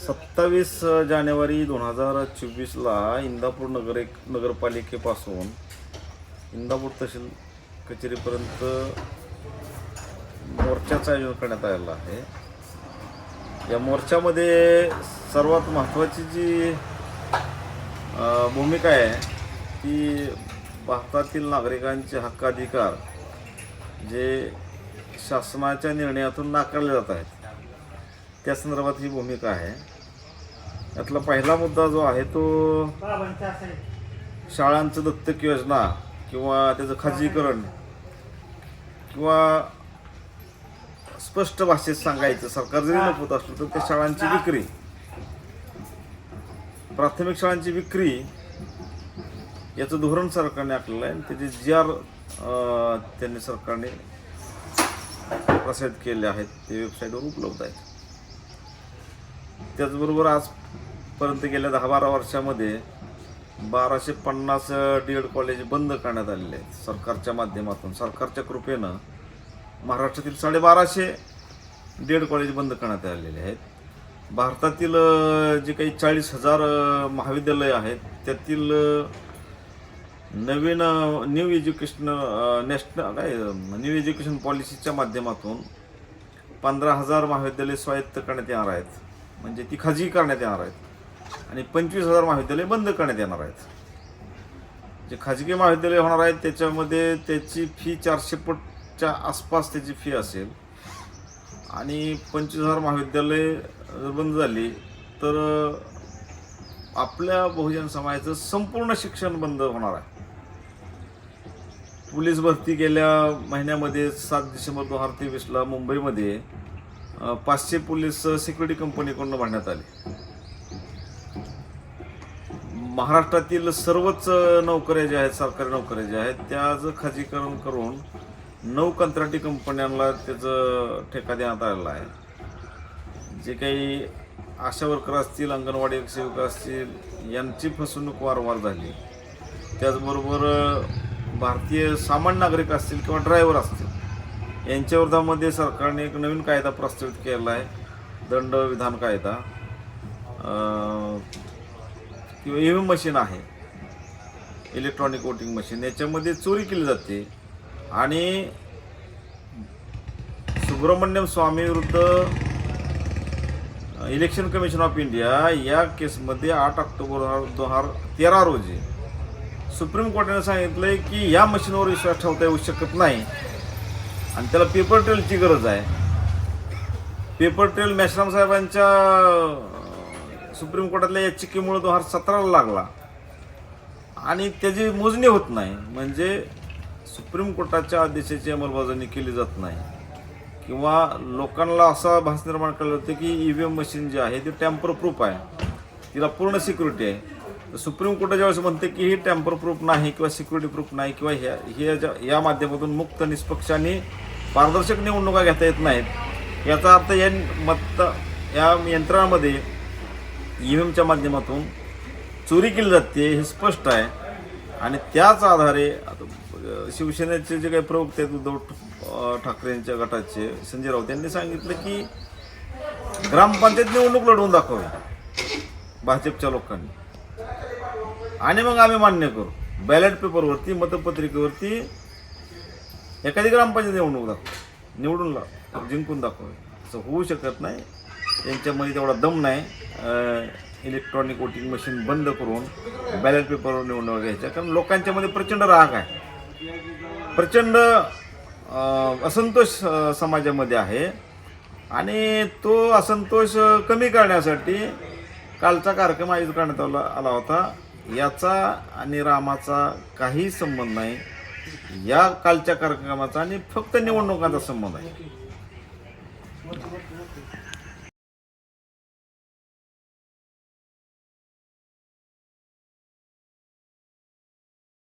सत्तावीस जानेवारी दोन हजार चोवीसला इंदापूर नगर एक नगरपालिकेपासून इंदापूर तहसील कचेरीपर्यंत मोर्चाचं आयोजन करण्यात आलेलं आहे. या मोर्चामध्ये सर्वात महत्त्वाची जी भूमिका आहे ती भारतातील नागरिकांचे हक्काधिकार जे शासनाच्या निर्णयातून नाकारले जात आहेत. त्या संदर्भात ही भूमिका आहे. यातला पहिला मुद्दा जो आहे तो शाळांचं दत्तक योजना किंवा त्याचं खाजगीकरण किंवा स्पष्ट भाषेत सांगायचं सरकार जरी नपवत असलं तर त्या शाळांची विक्री. प्राथमिक शाळांची विक्री याचं धोरण सरकारने आखलेलं आहे. आणि त्याचे जी आर त्यांनी सरकारने प्रसारित केले आहेत. ते वेबसाईटवर उपलब्ध आहेत. त्याचबरोबर आजपर्यंत गेल्या दहा बारा वर्षामध्ये बाराशे पन्नास डी एड कॉलेज बंद करण्यात आलेले आहेत सरकारच्या माध्यमातून. सरकारच्या कृपेनं महाराष्ट्रातील साडेबाराशे डी एड कॉलेज बंद करण्यात आलेले आहेत. भारतातील जे काही चाळीस हजार महाविद्यालयं महाविद्यालय आहेत त्यातील नवीन न्यू एज्युकेशन नॅशनल काय न्यू एज्युकेशन पॉलिसीच्या माध्यमातून पंधरा हजार महाविद्यालय स्वायत्त करण्यात येणार आहेत. म्हणजे ती खाजगी करण्यात येणार आहेत. आणि पंचवीस हजार महाविद्यालय बंद करण्यात येणार आहेत. जे खाजगी महाविद्यालय होणार आहेत त्याच्यामध्ये त्याची फी चारशे पटच्या आसपास त्याची फी असेल. आणि पंचवीस हजार महाविद्यालय जर बंद झाली तर आपल्या बहुजन समाजाचं संपूर्ण शिक्षण बंद होणार आहे. पोलीस भरती गेल्या महिन्यामध्ये सात डिसेंबर दोन हजार तेवीसला मुंबईमध्ये पाचशे पोलीस सिक्युरिटी कंपनीकडून बांधण्यात आले. महाराष्ट्रातील सर्वच नोकऱ्या ज्या आहेत सरकारी नोकऱ्या ज्या आहेत त्या आज खाजगीकरण करून नऊ कंत्राटी कंपन्यांना त्याचं ठेका देण्यात आलेला आहे. जे काही आशा वर्कर असतील अंगणवाडी सेविका असतील यांची फसवणूक वारंवार झाली. त्याचबरोबर भारतीय सामान्य नागरिक असतील किंवा ड्रायव्हर असतील यांच्या विरोधामध्ये सरकारने एक नवीन कायदा प्रस्तावित केला आहे. दंड विधान कायदा. किंवा ई व्ही मशीन आहे. इलेक्ट्रॉनिक वोटिंग मशीन याच्यामध्ये चोरी केली जाते. आणि सुब्रमण्यम स्वामी विरुद्ध इलेक्शन कमिशन ऑफ इंडिया या केसमध्ये आठ ऑक्टोबर दोन हजार तेरा रोजी सुप्रीम कोर्टाने सांगितलं की या मशीनवर विश्वास ठेवता येऊ शकत नाही. आणि त्याला पेपर ट्रेलची गरज आहे. पेपर ट्रेल मेश्राम साहेबांच्या सुप्रीम कोर्टातल्या याचिकेमुळे दोन हजार सतराला लागला. आणि त्याची मोजणी होत नाही. म्हणजे सुप्रीम कोर्टाच्या आदेशाची अंमलबजावणी केली जात नाही. किंवा लोकांना असा भास निर्माण केलं होतं की ई व्ही एम मशीन जे आहे ती टॅम्पर प्रूफ आहे. तिला पूर्ण सिक्युरिटी आहे. सुप्रीम कोर्ट ज्यावेळेस म्हणते की ही टॅम्पर प्रूफ नाही किंवा सिक्युरिटी प्रूफ नाही किंवा ह्या हे ज्या- या माध्यमातून मुक्त निष्पक्ष आणि पारदर्शक निवडणुका घेता येत नाहीत. याचा अर्थ या मत या यंत्रणामध्ये ई व्ही एमच्या माध्यमातून चोरी केली जाते हे स्पष्ट आहे. आणि त्याच आधारे शिवसेनेचे जे काही प्रवक्ते आहेत उद्धव ठाकरेंच्या गटाचे संजय राऊत यांनी सांगितलं की ग्रामपंचायत निवडणूक लढवून दाखवावी भाजपच्या लोकांनी. आणि मग आम्ही मान्य करू. बॅलेट पेपरवरती मतपत्रिकेवरती एखादी ग्रामपंचायत निवडणूक दाखव. निवडून लाव. जिंकून दाखव. असं होऊ शकत नाही. यांच्यामध्ये तेवढा दम नाही. इलेक्ट्रॉनिक वोटिंग मशीन बंद करून बॅलेट पेपरवर निवडणूक घ्यायच्या. कारण लोकांच्यामध्ये प्रचंड राग आहे. प्रचंड असंतोष समाजामध्ये आहे. आणि तो असंतोष कमी करण्यासाठी कालचा कार्यक्रम आयोजित करण्यात आला आला होता. याचा आणि रामाचा काही संबंध नाही. या कालच्या कार्यक्रमाचा आणि फक्त निवडणुकांचा संबंध आहे.